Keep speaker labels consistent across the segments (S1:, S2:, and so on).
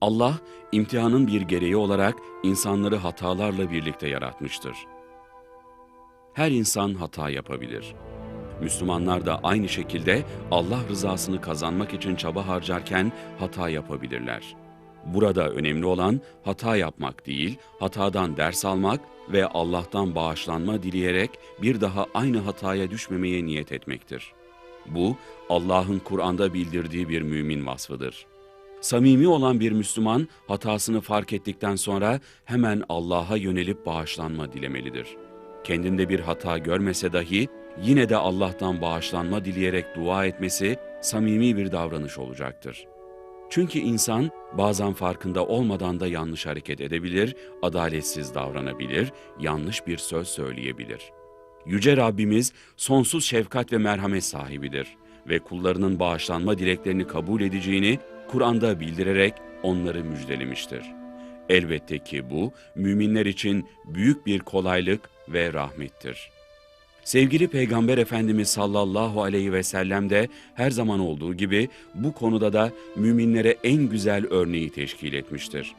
S1: Allah, imtihanın bir gereği olarak insanları hatalarla birlikte yaratmıştır. Her insan hata yapabilir. Müslümanlar da aynı şekilde Allah rızasını kazanmak için çaba harcarken hata yapabilirler. Burada önemli olan hata yapmak değil, hatadan ders almak ve Allah'tan bağışlanma dileyerek bir daha aynı hataya düşmemeye niyet etmektir. Bu Allah'ın Kur'an'da bildirdiği bir mümin vasfıdır. Samimi olan bir Müslüman hatasını fark ettikten sonra hemen Allah'a yönelip bağışlanma dilemelidir. Kendinde bir hata görmese dahi yine de Allah'tan bağışlanma dileyerek dua etmesi samimi bir davranış olacaktır. Çünkü insan bazen farkında olmadan da yanlış hareket edebilir, adaletsiz davranabilir, yanlış bir söz söyleyebilir. Yüce Rabbimiz sonsuz şefkat ve merhamet sahibidir ve kullarının bağışlanma dileklerini kabul edeceğini Kur'an'da bildirerek onları müjdelemiştir. Elbette ki bu müminler için büyük bir kolaylık ve rahmettir. Sevgili Peygamber Efendimiz sallallahu aleyhi ve sellem de her zaman olduğu gibi bu konuda da müminlere en güzel örneği teşkil etmiştir.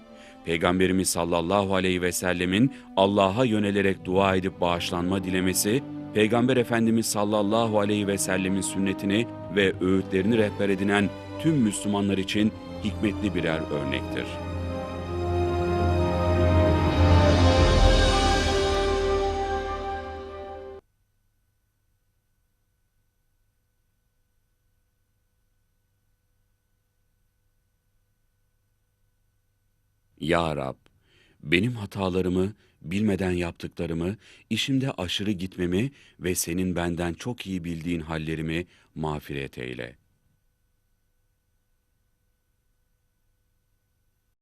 S1: Peygamberimiz sallallahu aleyhi ve sellemin Allah'a yönelerek dua edip bağışlanma dilemesi, Peygamber Efendimiz sallallahu aleyhi ve sellemin sünnetini ve öğütlerini rehber edinen tüm Müslümanlar için hikmetli birer örnektir. Ya Rab, benim hatalarımı, bilmeden yaptıklarımı, işimde aşırı gitmemi ve senin benden çok iyi bildiğin hallerimi mağfiret eyle.